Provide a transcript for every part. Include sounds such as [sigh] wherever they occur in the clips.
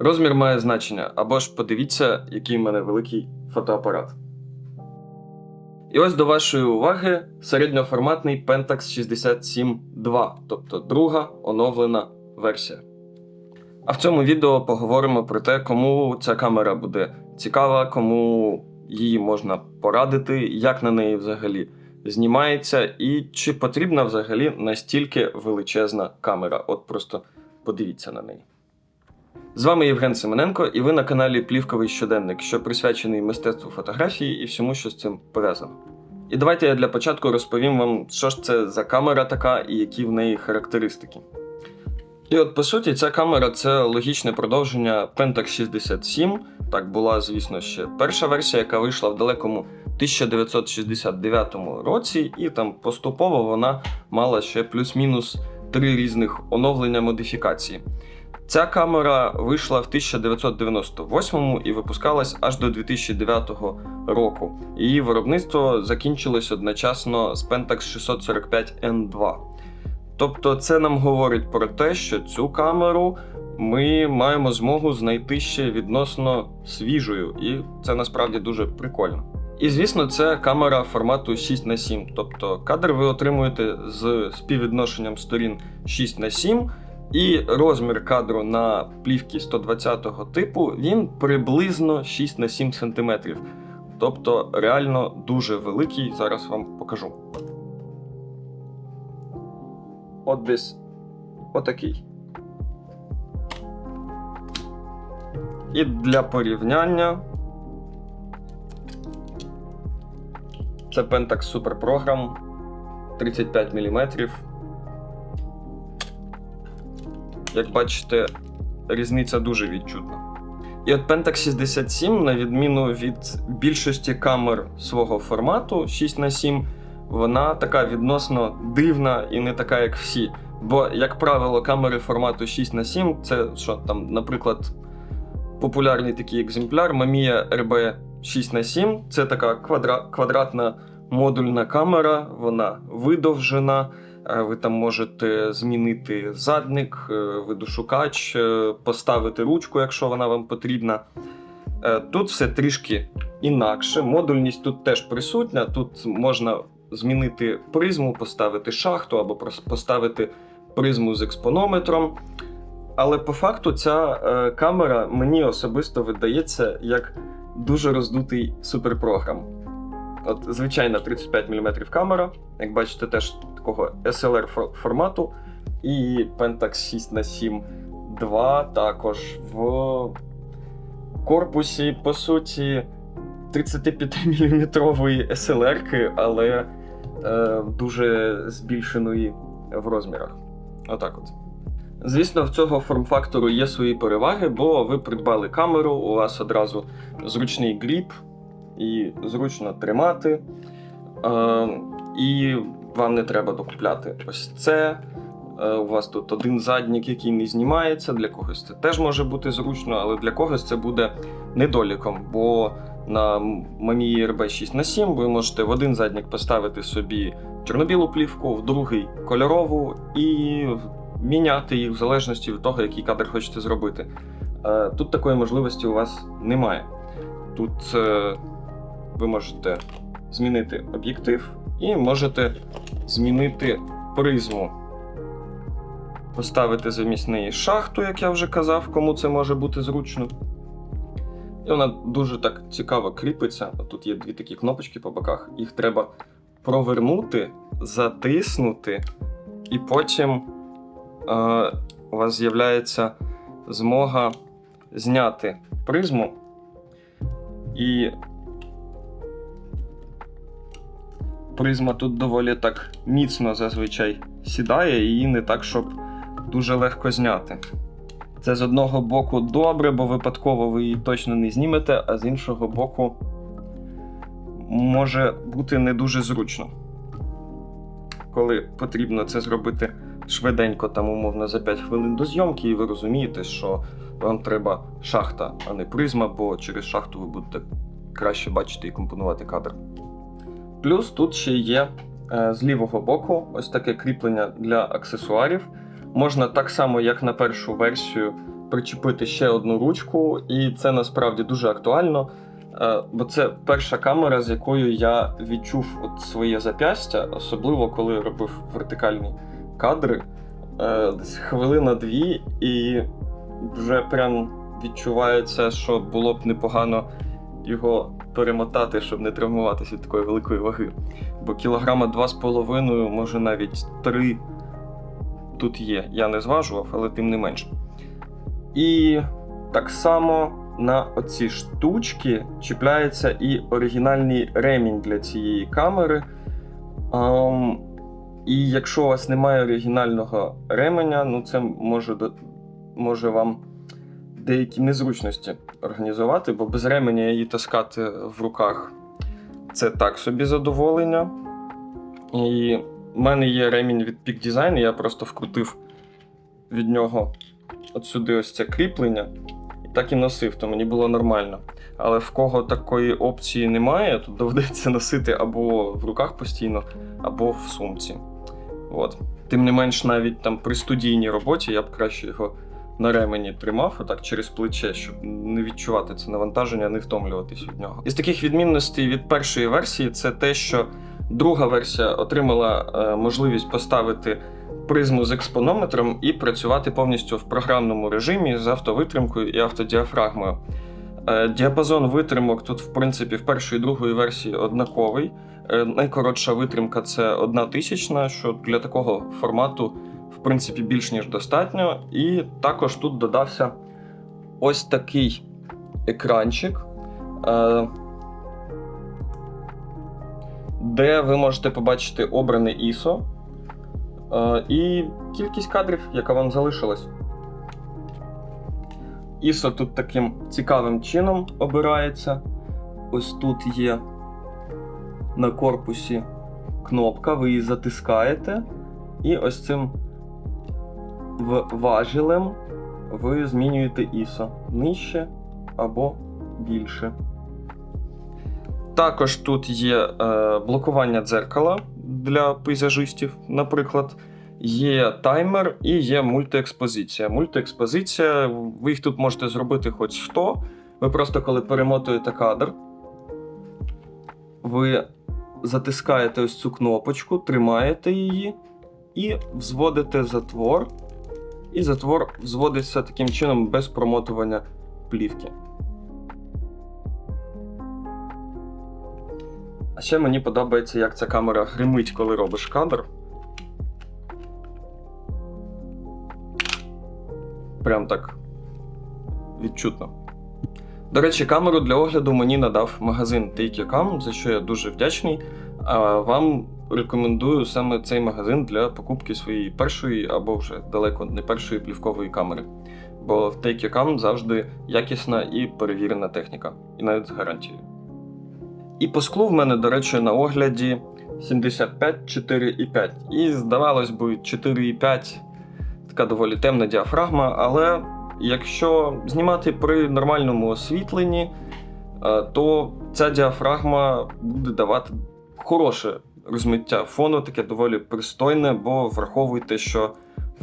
Розмір має значення, або ж подивіться, який в мене великий фотоапарат. І ось до вашої уваги середньоформатний Pentax 67 II, тобто друга оновлена версія. А в цьому відео поговоримо про те, кому ця камера буде цікава, кому її можна порадити, як на неї взагалі знімається, і чи потрібна взагалі настільки величезна камера. От просто подивіться на неї. З вами Євген Семененко, і ви на каналі Плівковий щоденник, що присвячений мистецтву фотографії і всьому, що з цим пов'язано. І давайте я для початку розповім вам, що ж це за камера така і які в неї характеристики. І от по суті, ця камера це логічне продовження Pentax 67. Так була, звісно, ще перша версія, яка вийшла в далекому 1969 році, і там поступово вона мала ще плюс-мінус три різних оновлення модифікації. Ця камера вийшла в 1998 і випускалась аж до 2009 року. Її виробництво закінчилось одночасно з Pentax 645 N2. Тобто, це нам говорить про те, що цю камеру ми маємо змогу знайти ще відносно свіжою, і це насправді дуже прикольно. І звісно, це камера формату 6 на 7 тобто кадр ви отримуєте з співвідношенням сторін 6 на 7 і розмір кадру на плівки 120-го типу він приблизно 6 на 7 см. Тобто реально дуже великий, зараз вам покажу. От десь отакий. І для порівняння це Pentax Super Program 35 мм. Як бачите, різниця дуже відчутна. І от Pentax 67, на відміну від більшості камер свого формату 6 на 7 вона така відносно дивна і не така, як всі. Бо, як правило, камери формату 6 на 7 це що там, наприклад, популярний такий екземпляр Mamiya RB 6 на 7 Це така квадра... квадратна модульна камера, вона видовжена. Е, Ви там можете змінити задник, е, видошукач, е, поставити ручку, якщо вона вам потрібна. Тут все трішки інакше. Модульність тут теж присутня. Тут можна змінити призму, поставити шахту або поставити призму з експонометром. Але по факту ця камера мені особисто видається як дуже роздутий суперпрограм. От звичайна 35 мм камера, як бачите, теж такого SLR формату. І Pentax 6 на 7 2 також в корпусі, по суті, 35-мм SLR, але е, дуже збільшеної в розмірах. Отак от. Звісно, в цього форм-фактору є свої переваги, бо ви придбали камеру, у вас одразу зручний гріп і зручно тримати. Е, і вам не треба докупляти ось це. Е, у вас тут один заднік, який не знімається. Для когось це теж може бути зручно, але для когось це буде недоліком. Бо на Mamiya RB 6 на 7 ви можете в один заднік поставити собі чорно-білу плівку, в другий кольорову і міняти їх в залежності від того, який кадр хочете зробити. Е, Тут такої можливості у вас немає. Тут е, ви можете змінити об'єктив і можете змінити призму. Поставити замість неї шахту, як я вже казав, кому це може бути зручно. І вона дуже так цікаво кріпиться. Тут є дві такі кнопочки по боках. Їх треба провернути, затиснути, і потім е, у вас з'являється змога зняти призму. І призма тут доволі так міцно зазвичай сідає, її не так, щоб дуже легко зняти. Це з одного боку добре, бо випадково ви її точно не знімете, а з іншого боку може бути не дуже зручно. Коли потрібно це зробити швиденько, там умовно за 5 хвилин до зйомки, і ви розумієте, що вам треба шахта, а не призма, бо через шахту ви будете краще бачити і компонувати кадр. Плюс тут ще є е, з лівого боку ось таке кріплення для аксесуарів. Можна так само, як на першу версію, причепити ще одну ручку, і це насправді дуже актуально. е, Бо це перша камера, з якою я відчув от своє зап'ястя, особливо коли робив вертикальні кадри. Е, Десь хвилина-дві, і вже прям відчувається, що було б непогано його перемотати, щоб не травмуватися від такої великої ваги. Бо кілограма два з половиною, може навіть три тут є. Я не зважував, але тим не менше. І так само на оці штучки чіпляється і оригінальний ремінь для цієї камери. Ам, і якщо у вас немає оригінального ременя, ну це може, може вам деякі незручності організувати, бо без ременя її таскати в руках це так собі задоволення. І в мене є ремінь від Peak Design, я просто вкрутив від нього от сюди ось це кріплення, і так і носив, то мені було нормально. Але в кого такої опції немає, то доведеться [laughs] носити або в руках постійно, або в сумці. От. Тим не менш, навіть там при студійній роботі я б краще його на ремені тримав, отак через плече, щоб не відчувати це навантаження, не втомлюватись від нього. Із таких відмінностей від першої версії це те, що друга версія отримала е, можливість поставити призму з експонометром і працювати повністю в програмному режимі з автовитримкою і автодіафрагмою. Е, Діапазон витримок тут, в принципі, в першої і другої версії однаковий. Е, Найкоротша витримка це одна тисячна, що для такого формату, в принципі, більш ніж достатньо. І також тут додався ось такий екранчик, е, де ви можете побачити обране ISO е, і кількість кадрів, яка вам залишилась. ISO тут таким цікавим чином обирається. Ось тут є на корпусі кнопка, ви її затискаєте, і ось цим важелем ви змінюєте ISO нижче або більше. Також тут є е, блокування дзеркала для пейзажистів, наприклад. Є таймер і є мультиекспозиція. Мультиекспозиція, ви їх тут можете зробити хоч 100. Ви просто коли перемотуєте кадр, ви затискаєте ось цю кнопочку, тримаєте її і взводите затвор. І затвор взводиться таким чином без промотування плівки. А ще мені подобається, як ця камера гримить, коли робиш кадр. Прям так відчутно. До речі, камеру для огляду мені надав магазин Take.com, за що я дуже вдячний. А вам рекомендую саме цей магазин для покупки своєї першої або вже далеко не першої плівкової камери. Бо в Take.com завжди якісна і перевірена техніка, і навіть з гарантією. І по склу в мене, до речі, на огляді 75 4,5. І здавалось би, 4,5 така доволі темна діафрагма, але якщо знімати при нормальному освітленні, е, то ця діафрагма буде давати хороше розмиття фону, таке доволі пристойне, бо враховуйте, що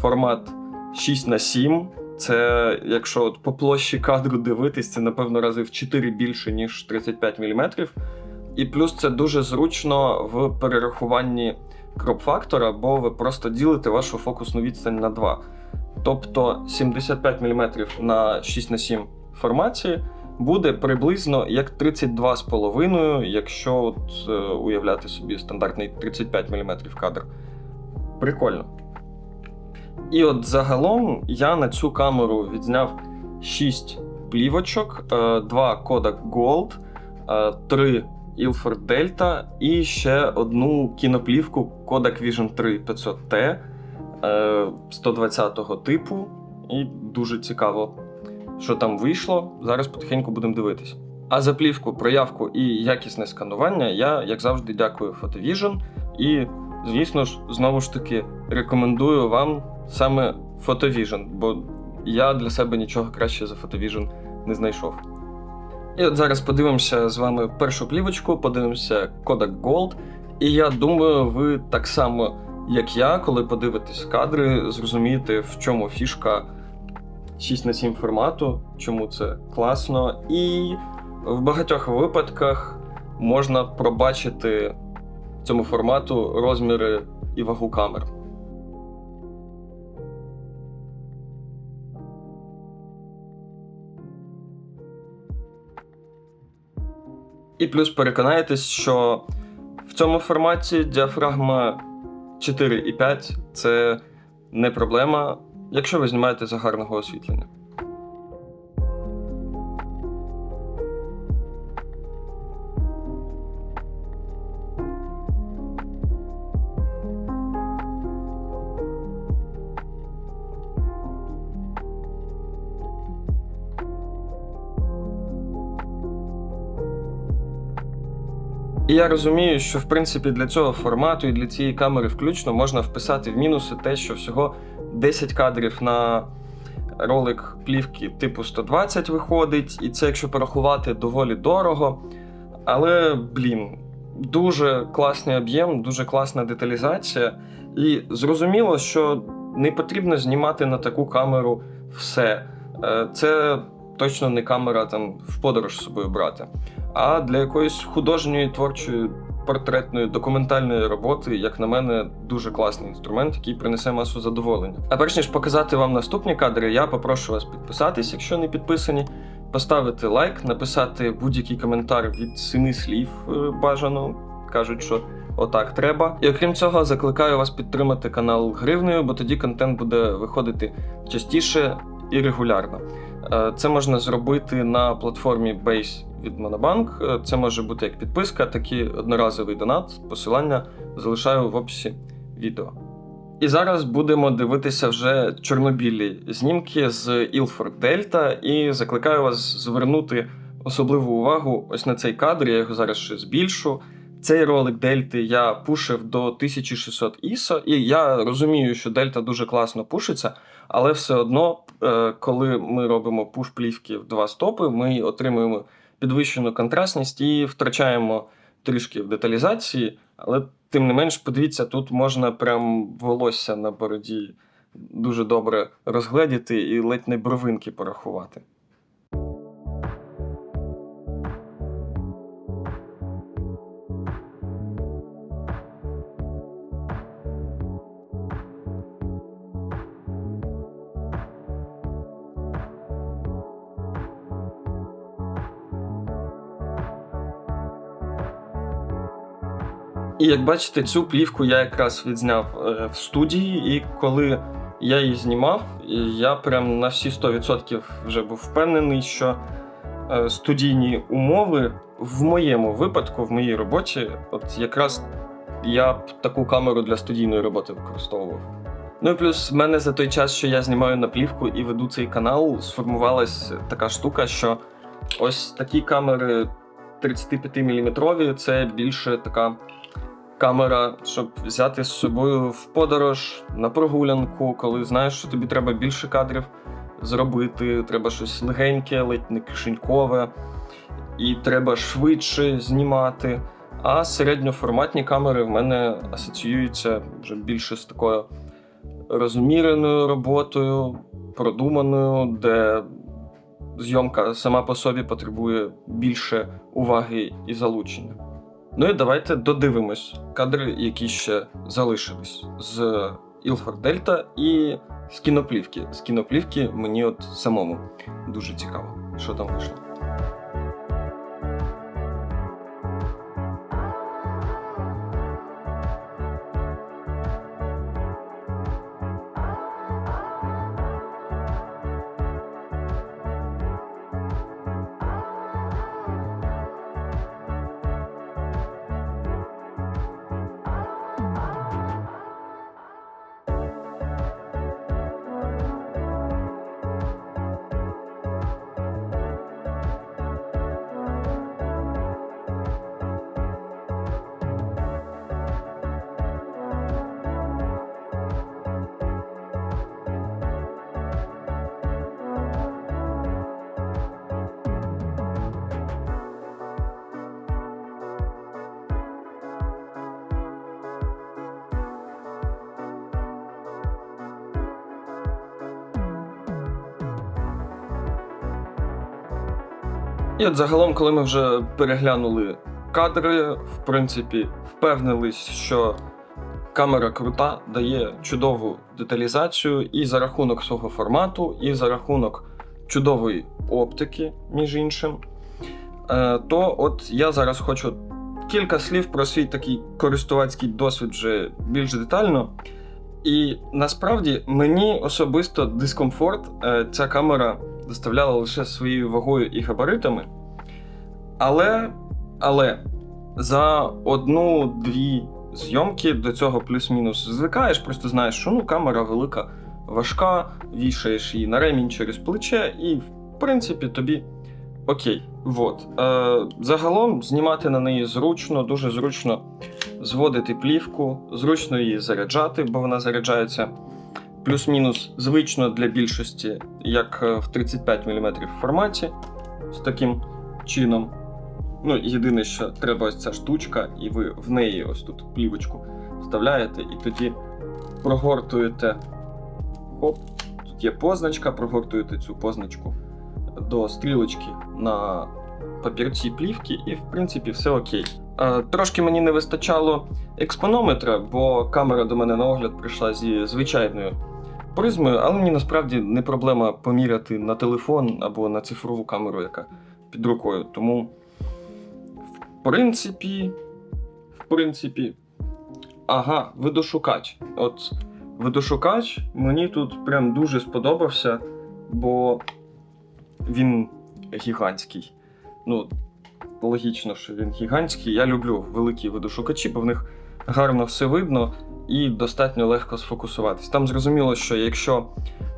формат 6 на 7 це, якщо от по площі кадру дивитись, це напевно рази в 4 більше, ніж 35 мм. І плюс це дуже зручно в перерахуванні кроп-фактора, бо ви просто ділите вашу фокусну відстань на 2. Тобто 75 мм на 6 на 7 форматі буде приблизно як 32,5, якщо от, е, уявляти собі стандартний 35 мм кадр. Прикольно. І от загалом я на цю камеру відзняв 6 плівочок, 2 Kodak Gold, 3 Ilford Delta і ще одну кіноплівку Kodak Vision 3 500T 120-го типу. І дуже цікаво, що там вийшло. Зараз потихеньку будемо дивитись. А за плівку, проявку і якісне сканування я, як завжди, дякую Photovision. І, звісно ж, знову ж таки рекомендую вам саме Photovision, бо я для себе нічого краще за Photovision не знайшов. І от зараз подивимося з вами першу плівочку, подивимося Kodak Gold. І я думаю, ви так само, як я, коли подивитесь кадри, зрозумієте, в чому фішка 6 на 7 формату, чому це класно, і в багатьох випадках можна пробачити цьому формату розміри і вагу камер. І плюс переконаєтесь, що в цьому форматі діафрагма 4,5 це не проблема, якщо ви знімаєте за гарного освітлення. І я розумію, що в принципі для цього формату і для цієї камери включно можна вписати в мінуси те, що всього 10 кадрів на ролик плівки типу 120 виходить, і це, якщо порахувати, доволі дорого. Але, блін, дуже класний об'єм, дуже класна деталізація. І зрозуміло, що не потрібно знімати на таку камеру все. Е, Це точно не камера там в подорож з собою брати. А для якоїсь художньої, творчої, портретної, документальної роботи, як на мене, дуже класний інструмент, який принесе масу задоволення. А перш ніж показати вам наступні кадри, я попрошу вас підписатись, якщо не підписані, поставити лайк, написати будь-який коментар від семи слів е, бажано. Кажуть, що отак треба. І окрім цього, закликаю вас підтримати канал гривнею, бо тоді контент буде виходити частіше і регулярно. Е, Це можна зробити на платформі Base від Monobank. Е, Це може бути як підписка, так і одноразовий донат. Посилання залишаю в описі відео. І зараз будемо дивитися вже чорнобілі знімки з Ілфорд Дельта, і закликаю вас звернути особливу увагу ось на цей кадр. Я його зараз ще збільшу. Цей ролик Дельти я пушив до 1600 ISO, і я розумію, що Дельта дуже класно пушиться, але все одно, е, коли ми робимо пуш плівки в два стопи, ми отримуємо підвищену контрастність і втрачаємо трішки в деталізації. Але тим не менш, подивіться, тут можна прям волосся на бороді дуже добре розгледіти і ледь не бровинки порахувати. І як бачите, цю плівку я якраз відзняв е, в студії, і коли я її знімав, я прям на всі 100% вже був впевнений, що е, студійні умови в моєму випадку, в моїй роботі, от якраз я б таку камеру для студійної роботи використовував. Ну і плюс в мене за той час, що я знімаю на плівку і веду цей канал, сформувалась така штука, що ось такі камери 35 мм це більше така камера, щоб взяти з собою в подорож на прогулянку, коли знаєш, що тобі треба більше кадрів зробити, треба щось легеньке, ледь не кишенькове, і треба швидше знімати. А середньоформатні камери в мене асоціюються вже більше з такою розміреною роботою, продуманою, де зйомка сама по собі потребує більше уваги і залучення. Ну і давайте додивимось кадри, які ще залишились з Ілфор Дельта і з кіноплівки. З кіноплівки мені от самому дуже цікаво, що там вийшло. І от загалом, коли ми вже переглянули кадри, в принципі, впевнились, що камера крута, дає чудову деталізацію і за рахунок свого формату, і за рахунок чудової оптики, між іншим. Е, то от я зараз хочу кілька слів про свій такий користувацький досвід вже більш детально. І насправді мені особисто дискомфорт е, ця камера доставляла лише своєю вагою і габаритами. Але, але за одну-дві зйомки до цього плюс-мінус звикаєш, просто знаєш, що ну, камера велика, важка, вішаєш її на ремінь через плече, і в принципі тобі окей. Вот. Е, загалом знімати на неї зручно, дуже зручно зводити плівку, зручно її заряджати, бо вона заряджається плюс-мінус звично для більшості, як е, в 35 мм форматі з таким чином. Ну, єдине, що треба ось ця штучка, і ви в неї ось тут плівочку вставляєте, і тоді прогортуєте. Хоп, тут є позначка, прогортуєте цю позначку до стрілочки на папірці плівки, і в принципі все окей. Е, Трошки мені не вистачало експонометра, бо камера до мене на огляд прийшла зі звичайною призмою, але мені насправді не проблема поміряти на телефон або на цифрову камеру, яка під рукою. Тому, в принципі, в принципі, ага, видошукач. От видошукач мені тут прям дуже сподобався, бо він гігантський. Ну, логічно, що він гігантський. Я люблю великі видошукачі, бо в них гарно все видно і достатньо легко сфокусуватись. Там зрозуміло, що якщо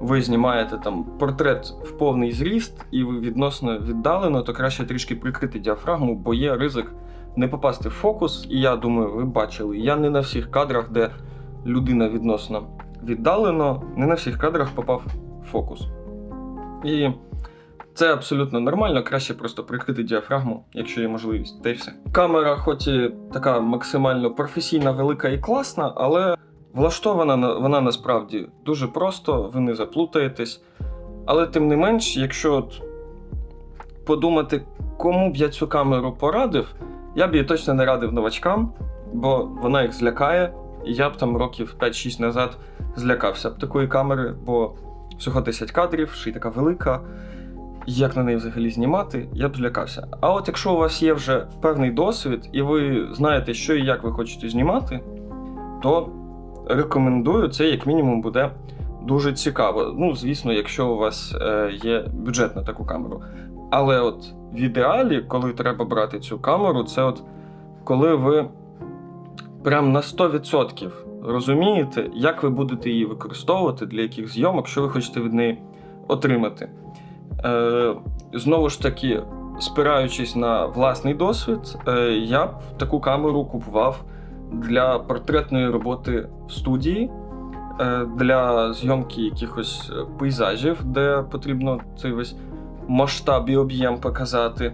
ви знімаєте там портрет в повний зріст і ви відносно віддалено, то краще трішки прикрити діафрагму, бо є ризик не попасти в фокус. І я думаю, ви бачили. Я не на всіх кадрах, де людина відносно віддалено, не на всіх кадрах попав в фокус. І це абсолютно нормально, краще просто прикрити діафрагму, якщо є можливість, та й все. Камера, хоч і така максимально професійна, велика і класна, але влаштована вона насправді дуже просто, ви не заплутаєтесь. Але тим не менш, якщо от подумати, кому б я цю камеру порадив, я б її точно не радив новачкам, бо вона їх злякає. І я б там років 5-6 назад злякався б такої камери, бо всього 10 кадрів, ще й така велика як на неї взагалі знімати, я б злякався. А от якщо у вас є вже певний досвід, і ви знаєте, що і як ви хочете знімати, то рекомендую, це як мінімум буде дуже цікаво. Ну, звісно, якщо у вас е, є бюджет на таку камеру. Але от в ідеалі, коли треба брати цю камеру, це от коли ви прям на 100% розумієте, як ви будете її використовувати, для яких зйомок, що ви хочете від неї отримати. Е, знову ж таки, спираючись на власний досвід, е, я б таку камеру купував для портретної роботи в студії, е, для зйомки якихось пейзажів, де потрібно цей весь масштаб і об'єм показати.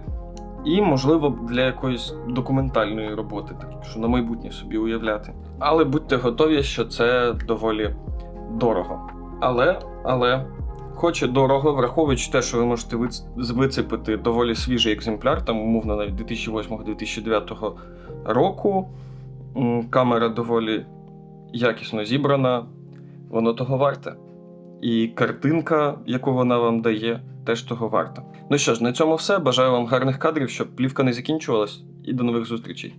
І, можливо, для якоїсь документальної роботи, так що на майбутнє собі уявляти. Але будьте готові, що це доволі дорого. Але, але Хоч і дорого, враховуючи те, що ви можете вицепити доволі свіжий екземпляр, там умовно навіть 2008-2009 року. Камера доволі якісно зібрана, воно того варте. І картинка, яку вона вам дає, теж того варта. Ну що ж, на цьому все. Бажаю вам гарних кадрів, щоб плівка не закінчувалась, і до нових зустрічей.